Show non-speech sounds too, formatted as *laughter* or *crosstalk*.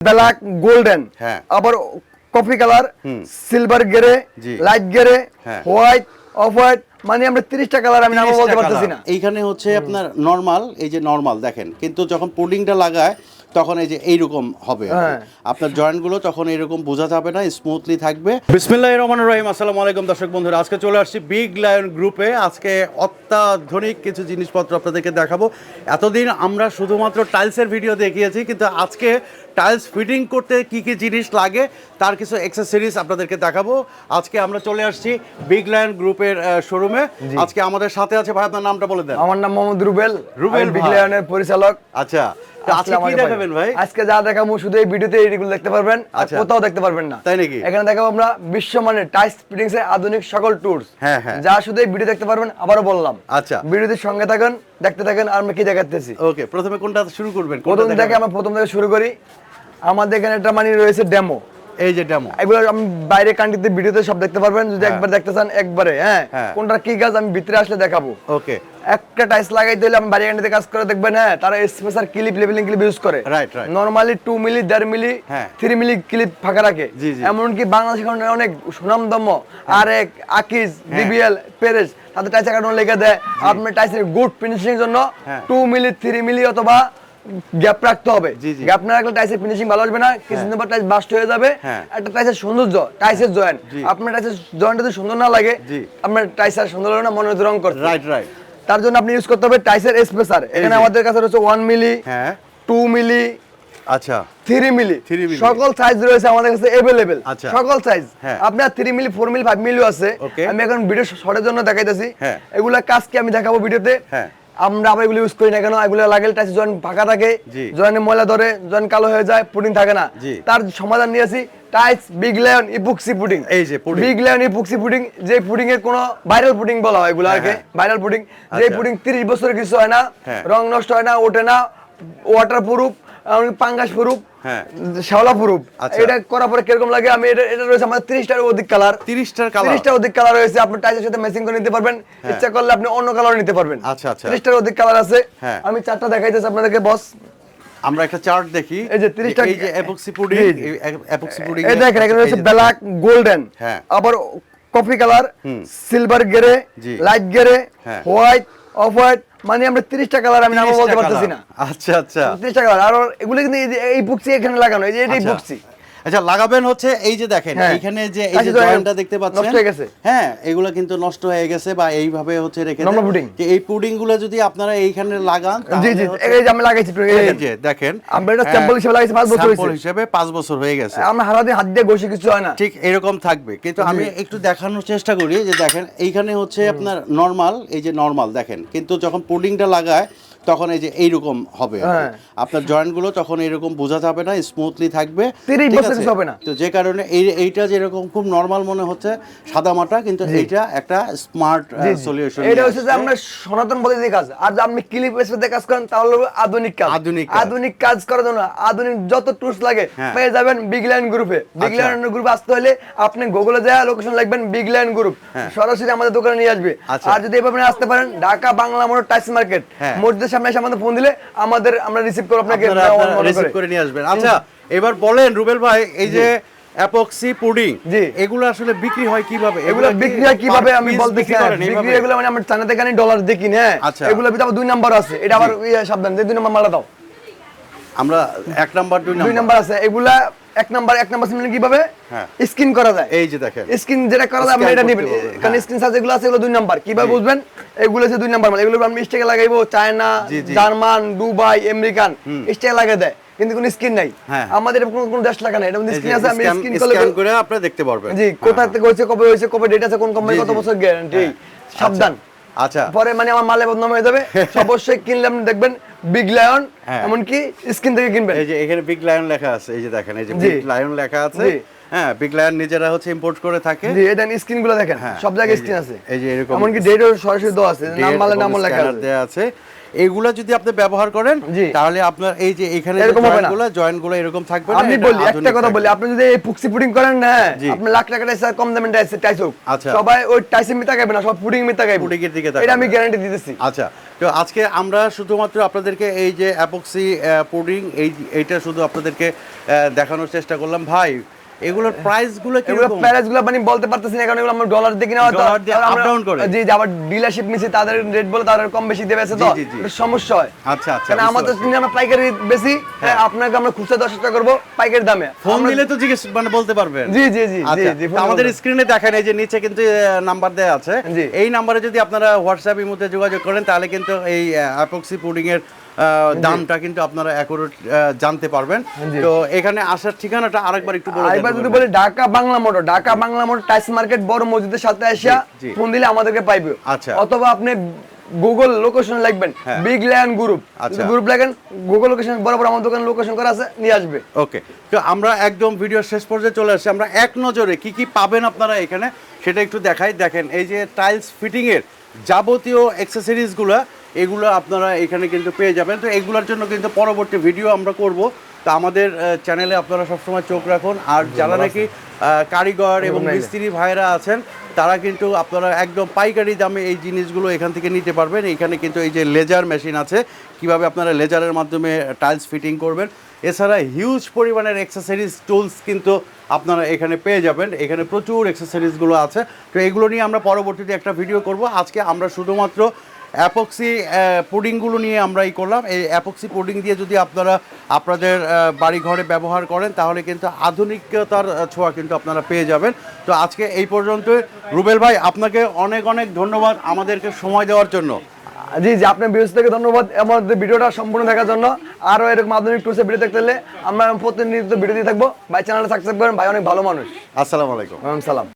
Black golden হ্যাঁ। আবার coffee colour silver grey light grey হ্যাঁ। হোয়াইট অফ হোয়াইট মানে আমরা তিরিশটা কালার আমি নাম বলতে পারতেছি না। এইখানে হচ্ছে আপনার নর্মাল এই যে নর্মাল দেখেন কিন্তু যখন পুডিংটা লাগায় তখন এই যে এইরকম হবে। হ্যাঁ। আপনার জয়েন্টগুলো তখন এরকম বোঝা যাবে না স্মুথলি থাকবে। বিসমিল্লাহ রহমান রহিম আসসালামু আলাইকুম দর্শক বন্ধুরা। আজকে চলে আসছি বিগ লায়ন গ্রুপে আজকে অত্যাধুনিক কিছু জিনিসপত্র আপনাদেরকে দেখাবো। এতদিন আমরা শুধুমাত্র টাইলসের ভিডিও দেখিয়েছি কিন্তু আজকে টাইলস ফিটিং করতে কি কি জিনিস লাগে তার কিছু এক্সেসরিজ আপনাদেরকে দেখাবো আজকে আমরা চলে আসছি বিগ লায়ন গ্রুপের শোরুমে আজকে আমাদের সাথে আছে ভাই আপনার নামটা বলে দেন আমার নাম মোহাম্মদ রুবেল রুবেল ভাই। বিগলিয়নের পরিচালক আচ্ছা আজকে কি দেখাবেন ভাই আজকে যা দেখাবো শুধু এই ভিডিওতে এইগুলো দেখতে পারবেন আর আচ্ছা। কোথাও দেখতে পারবেন না তাই নাকি? এখানে দেখাবো আমরা বিশ্বমানের টাইস ফিটিংস এর আধুনিক সকল টুলস হ্যাঁ, হ্যাঁ। যা শুধু এই ভিডিও দেখতে পারবেন আবারও বললাম আচ্ছা। ভিডিওতে সঙ্গে থাকেন দেখতে থাকেন আর আমরা কি দেখাতেছি ওকে প্রথমে কোনটা শুরু করবেন? প্রথম থেকে? আমরা প্রথম থেকে শুরু করি। আমাদের এখানে একটা মানে রয়েছে ডেমো এই যে ডেমো এগুলো আমি বাইরে কান্ট্রিতে ভিডিওতে সব দেখতে পারবেন যদি হ্যাঁ। একবার দেখতে চান একবারে হ্যাঁ হ্যাঁ। কোনটা কি কাজ আমি ভিতরে আসলে দেখাবো ওকে একটা টাইস লাগাইতে হলে আমি বাইরে কান্ট্রিতে কাজ করে দেখবেন হ্যাঁ তারা special clip levelling clip use করে Right, right. Normally two milli দেড় মিলি হ্যাঁ। থ্রি মিলি ক্লিপ ফাঁকা রাখে। এমনকি বাংলাদেশ অনেক সুনামদম্য আর এক আকিজ হ্যাঁ। ডিবিএল পেরেস তাদের টাইস একাউন্ট লেগে দেয় আপনার টাইসের গুড ফিনিশিং জন্য হ্যাঁ। টু মিলি থ্রি মিলি অথবা গ্যাপ রাখতে হবে। গ্যাপ না রাখলে টাইসের ফিনিশিং ভালো আসবে না কিছুদিন পর টাইস বাস্ট হয়ে যাবে। হ্যাঁ। একটা টাইসের সৌন্দর্য টাইসের জয়েন্ট আপনার টাইসের জয়েন্ট যদি সুন্দর না লাগে আপনার টাইস আর সুন্দর না মনে রং করতে রাইট রাইট তার জন্য আপনি ইউজ করতে হবে টাইসের স্পেসার এখানে আমাদের কাছে রয়েছে ওয়ান মিলি হ্যাঁ। টু মিলি আচ্ছা। Three milli 3 milli. সকল সাইজ রয়েছে আমাদের কাছে এভেলেবেল আচ্ছা। সকল সাইজ হ্যাঁ। আপনার three milli four milli five মিলিও আছে। আমি এখন ভিডিও শর্টের জন্য দেখাইতেছি। হ্যাঁ। এগুলা কাজ কি আমি দেখাবো ভিডিওতে হ্যাঁ। আমরা আবার এগুলো ইউজ করি না কেন? এগুলো লাগে টাইস জয়েন্ট ফাঁকা থাকে। জয়েন্টে ময়লা ধরে জয়েন্ট কালো হয়ে যায় পুটিং থাকে না। তার সমাধান নিয়েছি tiles Big Lion epoxy pudding এই যে বিগ লায়ন ইপুক্সি পুডিং যে পুডিং এর কোনো ভাইরাল পুডিং বলা হয় এগুলো আর কি ভাইরাল পুডিং যে। পুডিং 30 বছরের কিছু হয় না হ্যাঁ। রং নষ্ট হয় না ওঠে না ওয়াটার প্রুফ পাঙ্গাস হ্যাঁ। শ্যাওলা প্রুফ। আচ্ছা। এটা করার পরে কীরকম লাগে? আমি এটা এটা রয়েছে আমাদের 30টার অধিক কালার 30টার কালার 30টার অধিক কালার রয়েছে। আপনি টাইসের সাথে ম্যাচিং করে নিতে পারবেন। ইচ্ছা করলে আপনি অন্য কালার নিতে পারবেন। আচ্ছা, আচ্ছা। 30টার অধিক কালার আছে। হ্যাঁ। আমি চারটা দেখাইতেছি আপনাদেরকে বস আমরা একটা চার্ট দেখি। এই যে 30টা এই যে এপক্সি পুডিং। এপক্সি পুডিং এই দেখেন এখানে রয়েছে ব্ল্যাক গোল্ডেন হ্যাঁ। আবার coffee colour silver grey light grey হ্যাঁ। হোয়াইট অফ হোয়াইট মানে আমরা 30টা কালার আমি নাম বলতে পারতেছি না। আচ্ছা আচ্ছা। 30টা কালার আর এগুলো কিন্তু এই বুকসি এখানে লাগানো এই যে এই আচ্ছা। বুকসি আচ্ছা লাগাবেন হচ্ছে এই যে দেখেন হ্যাঁ। এইখানে যে এই যে আচ্ছা, জয়েন্টটা দেখতে পাচ্ছেন নষ্ট হয়ে গেছে। হ্যাঁ এগুলো কিন্তু নষ্ট হয়ে গেছে বা এইভাবে হচ্ছে রেখে দেন। পুডিং। যে এই পুডিংগুলো যদি আপনারা এইখানে লাগান জি জি এই যে আমি লাগাইছি দেখেন। যে আমরা এটা sample হিসেবে লাগাইছি, পাঁচ বছর sample হয়েছে। হিসেবে পাঁচ বছর হয়ে গেছে আমরা হারাদিন হাত দিয়ে ঘষে কিছু হয় না ঠিক এরকম থাকবে কিন্তু আমি একটু দেখানোর চেষ্টা করি যে দেখেন এইখানে হচ্ছে আপনার নরমাল এই যে নরমাল দেখেন কিন্তু যখন পুডিংটা লাগায় তখন এই যে এইরকম হবে। হ্যাঁ। আপনার জয়েন্টগুলো তখন এরকম বোঝা যাবে না স্মুথলি থাকবে 30 ঠিক বছর আছে? কিছু হবে না। তো যে কারণে এই এইটা যেরকম খুব নর্মাল মনে হচ্ছে সাদা মাটা কিন্তু এইটা একটা স্মার্ট। সলিউশন এটা হচ্ছে যে আমরা সনাতন পদ্ধতি কাজ আর যদি আপনি ক্লিপ স্পেসে কাজ করেন তাহলে আধুনিক কাজ আধুনিক আধুনিক কাজ করার জন্য আধুনিক যত টুলস লাগে হ্যাঁ। পেয়ে যাবেন বিগ লাইন গ্রুপে বিগ। লাইন গ্রুপে আসতে হলে আপনি গুগলে যায় লোকেশন লিখবেন বিগ লাইন গ্রুপ সরাসরি আমাদের দোকানে নিয়ে আসবে আচ্ছা। আর যদি এভাবে আসতে পারেন ঢাকা বাংলা মোড় টাইস মার্কেট হ্যাঁ। মসজিদের সামনে এসে আমাদের ফোন দিলে আমাদের আমরা রিসিভ করব আপনাকে রিসিভ করে। করে নিয়ে আসবেন। আচ্ছা এবার বলেন রুবেল ভাই এই যে অ্যাপক্সি পুডিং জি। এগুলো আসলে বিক্রি হয় কীভাবে? এগুলো বিক্রি হয় কীভাবে আমি piece বলতে বিক্রি এইভাবে? এগুলো মানে আমরা চানা থেকে ডলার দেখি না আচ্ছা। এগুলো ভিতরে দুই নাম্বার আছে। এটা আবার ইয়ে সাবধান যে দুই নাম্বার মালা দাও। আমরা এক নাম্বার দুই নাম্বার আছে। এগুলা এক নাম্বার এক নাম্বার সিমলে কীভাবে? হ্যাঁ। স্ক্রিন করা যায়। এই যে দেখেন। স্ক্রিন যেটা করা যায় আপনি এটা নেবেন। কারণ হ্যাঁ। স্ক্রিন সাইজ যেগুলো আছে এগুলো দুই নাম্বার। কীভাবে বুঝবেন? এগুলো হচ্ছে দুই নাম্বার মানে। এগুলো আমি স্টেকে লাগাইবো। চায়না। জার্মান দুবাই আমেরিকান স্টেকে লাগিয়ে দেয়। কিন্তু কোনো স্ক্রিন নাই। হ্যাঁ। আমাদের কোনো কোনো দেশ লাগা নাই এটা স্ক্রিন আছে আমি স্ক্রিন করলে scan করে আপনারা দেখতে পারবেন। জি কোথা থেকে হয়েছে কবে হয়েছে কবে ডেট আছে কোন কোম্পানি কত বছর গ্যারান্টি হ্যাঁ। সাবধান। আচ্ছা। পরে মানে আমার মালে বদনাম হয়ে যাবে। *laughs* অবশ্যই কিনলে আপনি দেখবেন। বিগ লায়ন হ্যাঁ। এমনকি স্ক্রিন থেকে কিনবেন। এই যে এখানে বিগ লায়ন লেখা আছে এই যে দেখেন এই যে বিগ লায়ন লেখা আছে। হ্যাঁ বিগ লায়ন নিজেরা হচ্ছে ইম্পোর্ট করে থাকে। জি এটা স্কিনগুলো দেখেন হ্যাঁ, সব জায়গায় স্ক্রিন আছে। এই যে এরকম এমনকি ডেটও সরাসরি দেওয়া আছে নাম মালে নাম লেখা আছে। এগুলা যদি আপনি ব্যবহার করেন তাহলে আপনার এই যে এখানে এরকম হবে না। জয়েন্টগুলো জয়েন্টগুলো এরকম থাকবে আমি বলি একটা কথা বলি আপনি যদি এই পুক্সি পুডিং করেন না আপনি লাখ টাকা টাইস কম দামে টাইস টাইস হোক। আচ্ছা। সবাই ওই টাইসে মিতা খাইবে না সব পুডিং মিতা খাইবে। Pudding এর দিকে এটা আমি গ্যারান্টি দিতেছি। আচ্ছা তো আজকে আমরা শুধুমাত্র আপনাদেরকে এই যে অ্যাপক্সি পুডিং এই এইটা শুধু আপনাদেরকে দেখানোর চেষ্টা করলাম। ভাই এগুলোর প্রাইসগুলো এগুলো কীরকম? প্যারেজগুলো মানে বলতে পারতেছি না কারণ এগুলো আমরা ডলার দিয়ে কিনা হয়তো দিয়ে up করে। জি যে আবার ডিলারশিপ মিছি তাদের রেট বলে তাদের কম বেশি দেবে তো? সমস্যা হয়। আচ্ছা আচ্ছা কারণ আমাদের। আমরা পাইকারি বেশি হ্যাঁ, আপনাকে আমরা খুচরা দশ টাকা করব পাইকারি দামে। ফোন দিলে তো জিজ্ঞেস মানে বলতে পারবেন। জি জি জি জি আচ্ছা জি আমাদের স্ক্রিনে দেখেন এই যে নিচে কিন্তু নাম্বার দেওয়া আছে। এই নাম্বারে যদি আপনারা হোয়াটসঅ্যাপ ইমোতে যোগাযোগ করেন তাহলে কিন্তু এই অ্যাপক্সি পুডিং এর দামটা কিন্তু আপনারা অ্যাকুরেট জানতে পারবেন। তো এখানে আসার ঠিকানাটা আরেকবার একটু বলে আর যদি বলি Dhaka Bangla motor Dhaka Bangla motor tiles market বড় মসজিদের সাথে জি। ফোন দিলে আমাদেরকে পাইবে। আচ্ছা। অথবা আপনি গুগল লোকেশন লিখবেন। বিগ ল্যান্ড গ্রুপ আচ্ছা। গ্রুপ লেখেন গুগল লোকেশন বরাবর আমার দোকানে লোকেশন করা আছে নিয়ে আসবে। ওকে। তো আমরা একদম ভিডিও শেষ পর্যায়ে চলে আসছি আমরা এক নজরে কি কি পাবেন আপনারা এখানে সেটা একটু দেখাই। দেখেন এই যে টাইলস ফিটিং এর যাবতীয় অ্যাক্সেসরিজগুলো এগুলো আপনারা এখানে কিন্তু পেয়ে যাবেন। তো এগুলোর জন্য কিন্তু পরবর্তী ভিডিও আমরা করব। তো আমাদের চ্যানেলে আপনারা সবসময় চোখ রাখুন। আর যারা নাকি কারিগর এবং মিস্ত্রি ভাইরা আছেন তারা কিন্তু আপনারা একদম পাইকারি দামে এই জিনিসগুলো এখান থেকে নিতে পারবেন। এখানে কিন্তু এই যে লেজার মেশিন আছে কীভাবে আপনারা লেজারের মাধ্যমে টাইলস ফিটিং করবেন। এছাড়া হিউজ পরিমাণের এক্সেসরিজ টুলস কিন্তু আপনারা এখানে পেয়ে যাবেন। এখানে প্রচুর এক্সেসরিজগুলো আছে। তো এগুলো নিয়ে আমরা পরবর্তীতে একটা ভিডিও করব। আজকে আমরা শুধুমাত্র অ্যাপক্সি পুডিংগুলো নিয়ে আমরা এই করলাম। এই অ্যাপক্সি পুডিং দিয়ে যদি আপনারা আপনাদের আহ, বাড়ি ঘরে ব্যবহার করেন তাহলে কিন্তু আধুনিকতার ছোঁয়া কিন্তু আপনারা পেয়ে যাবেন। তো আজকে এই পর্যন্ত রুবেল ভাই আপনাকে অনেক অনেক ধন্যবাদ আমাদেরকে সময় দেওয়ার জন্য। জি জি আপনার বিরোধী থেকে ধন্যবাদ। আমাদের ভিডিওটা সম্পূর্ণ দেখার জন্য। আরও এরকম আধুনিক টুসে ভিডিও দেখতে হলে আমরা প্রতিনিয়ত ভিডিও দিয়ে থাকব। ভাই চ্যানেলটা সাবস্ক্রাইব করেন। ভাই অনেক ভালো মানুষ। আসসালামু আলাইকুম। সালাম।